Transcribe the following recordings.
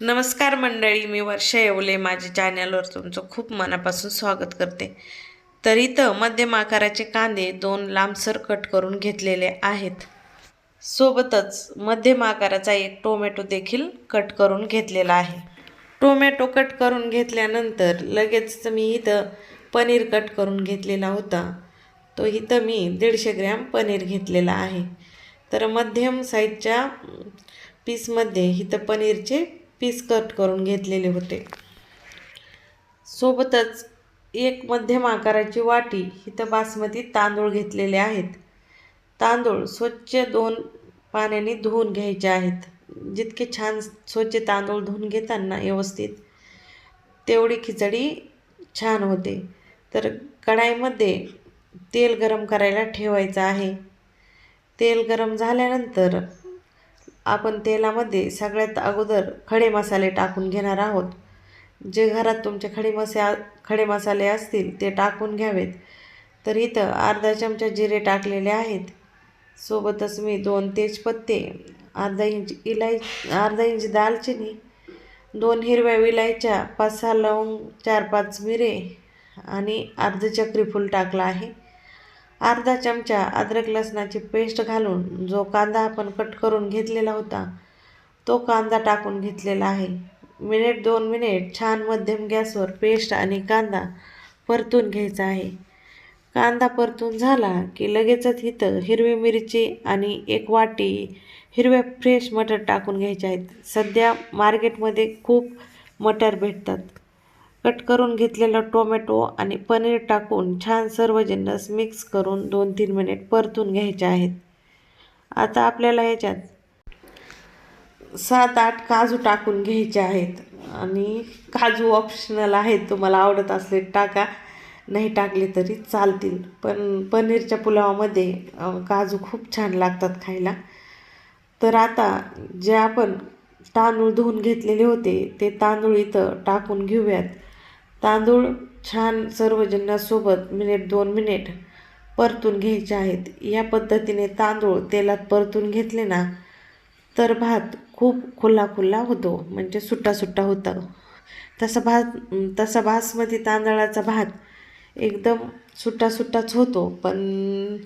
नमस्कार मंडळी मी वर्षा येवले. माझ्या चॅनलवर तुमचं खूप मनापासून स्वागत करते. तर इथं मध्यम आकाराचे कांदे दोन लांबसर कट करून घेतलेले आहेत. सोबतच मध्यम आकाराचा एक टोमॅटो देखील कट करून घेतलेला आहे. टोमॅटो कट करून घेतल्यानंतर लगेच मी इथं पनीर कट करून घेतलेला होता. तो इथं मी दीडशे ग्रॅम पनीर घेतलेला आहे. तर मध्यम साईजच्या पीसमध्ये इथं पनीरचे पीस कट करून घेतलेले होते. सोबतच एक मध्यम आकाराची वाटी इथं बासमती तांदूळ घेतलेले आहेत. तांदूळ स्वच्छ दोन पाण्याने धुवून घ्यायचे आहेत. जितके छान स्वच्छ तांदूळ धुवून घेताना व्यवस्थित तेवढी खिचडी छान होते. तर कढाईमध्ये तेल गरम करायला ठेवायचं आहे. तेल गरम झाल्यानंतर आपण तेलामध्ये सगळ्यात अगोदर खडे मसाले टाकून घेणार आहोत. जे घरात तुमचे खडे मसा खडे मसाले असतील ते टाकून घ्यावेत. तर इथं अर्धा चमचा जिरे टाकलेले आहेत. सोबतच मी दोन तेजपत्ते अर्धा इंच इलाय अर्धा इंच दालचिनी दोन हिरव्या विलायच्या पाच सहा लवंग चार पाच मिरे आणि अर्ध चक्रीफूल टाकला आहे. अर्धा चमचा अद्रक लसणाची पेस्ट घालून जो कांदा आपण कट करून घेतलेला होता तो कांदा टाकून घेतलेला आहे. मिनिट दोन मिनिट छान मध्यम गॅसवर पेस्ट आणि कांदा परतून घ्यायचा आहे. कांदा परतून झाला की लगेचच इथं हिरवी मिरची आणि एक वाटी हिरव्या फ्रेश मटर टाकून घ्यायचे आहेत. सध्या मार्केटमध्ये खूप मटर भेटतात. कट करून घेतलेला टोमॅटो आणि पनीर टाकून छान सर्व जिन्नस मिक्स करून दोन तीन मिनिट परतून घ्यायचे आहेत. आता आपल्याला याच्यात सात आठ काजू टाकून घ्यायचे आहेत. आणि काजू ऑप्शनल आहेत. तुम्हाला आवडत असले टाका. नाही टाकले तरी चालतील. पण पनीरच्या पुलावामध्ये काजू खूप छान लागतात खायला. तर आता जे आपण तांदूळ धुवून घेतलेले होते ते तांदूळ इथं टाकून घेऊयात. तांदूळ छान सर्व मिनिट दोन मिनिट परतून घ्यायचे आहेत. या पद्धतीने तांदूळ तेलात परतून घेतले ना तर भात खूप खुल्ला खुल्ला होतो म्हणजे सुट्टा सुट्टा होता. तसा भात तसा बासमती तांदळाचा भात एकदम सुट्टा सुट्टाच होतो पण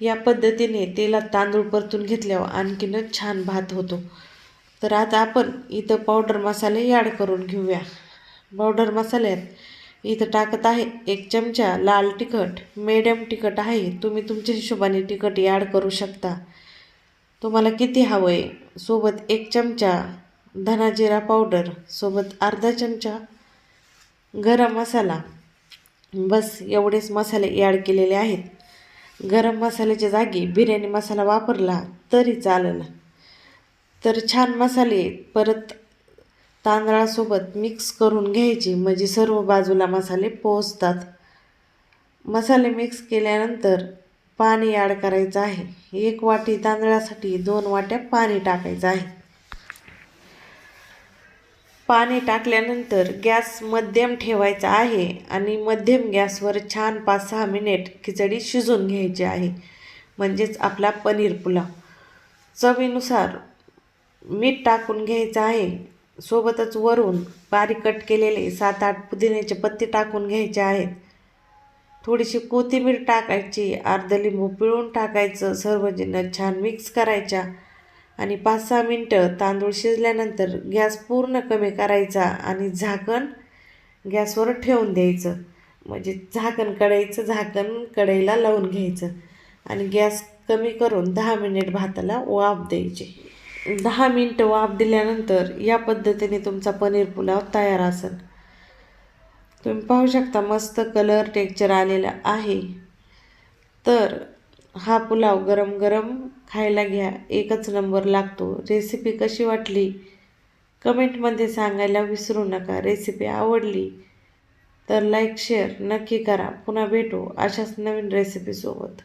या पद्धतीने तेलात तांदूळ परतून घेतल्यावर आणखीनच छान भात होतो. तर आता आपण इथं पावडर मसाले ॲड करून घेऊया. पावडर मसाल्यात इथं टाकत आहे एक चमचा लाल तिखट मिडियम तिखट आहे. तुम्ही तुमच्या हिशोबाने तिखट ॲड करू शकता. तुम्हाला किती हवं आहे सोबत एक चमचा धनाजिरा पावडर सोबत अर्धा चमचा गरम मसाला. बस एवढेच मसाले ॲड केलेले आहेत. गरम मसाल्याच्या जागी बिर्याणी मसाला वापरला तरी चालेल. तर छान मसाले परत तांदळासोबत मिक्स करून घ्यायची. म्हणजे सर्व बाजूला मसाले पोचतात मसाले मिक्स केल्यानंतर पाणी ॲड करायचं आहे. एक वाटी तांदळासाठी दोन वाट्या पाणी टाकायचं आहे. पाणी टाकल्यानंतर गॅस मध्यम ठेवायचा आहे आणि मध्यम गॅसवर छान पाच सहा मिनिट खिचडी शिजून घ्यायची आहे. म्हणजेच आपला पनीर पुलाव. चवीनुसार मीठ टाकून घ्यायचं आहे. सोबतच वरून बारीक कट केलेले सात आठ पुदिन्याचे पत्ते टाकून घ्यायचे आहेत. थोडीशी कोथिंबीर टाकायची अर्ध लिंबू पिळून टाकायचं सर्व छान मिक्स करायच्या आणि पाच सहा मिनटं तांदूळ शिजल्यानंतर गॅस पूर्ण कमी करायचा आणि झाकण गॅसवर ठेवून द्यायचं. म्हणजे झाकण कढईचं झाकण कढईला लावून घ्यायचं आणि गॅस कमी करून दहा मिनिट भाताला वाफ द्यायचे. दहा मिनटं वाफ दिल्यानंतर या पद्धतीने तुमचा पनीर पुलाव तयार असेल. तुम्ही पाहू शकता मस्त कलर टेक्चर आलेला आहे. तर हा पुलाव गरम गरम खायला घ्या. एकच नंबर लागतो. रेसिपी कशी वाटली? कमेंटमध्ये सांगायला विसरू नका. रेसिपी आवडली तर लाईक शेअर नक्की करा. पुन्हा भेटू अशाच नवीन रेसिपीसोबत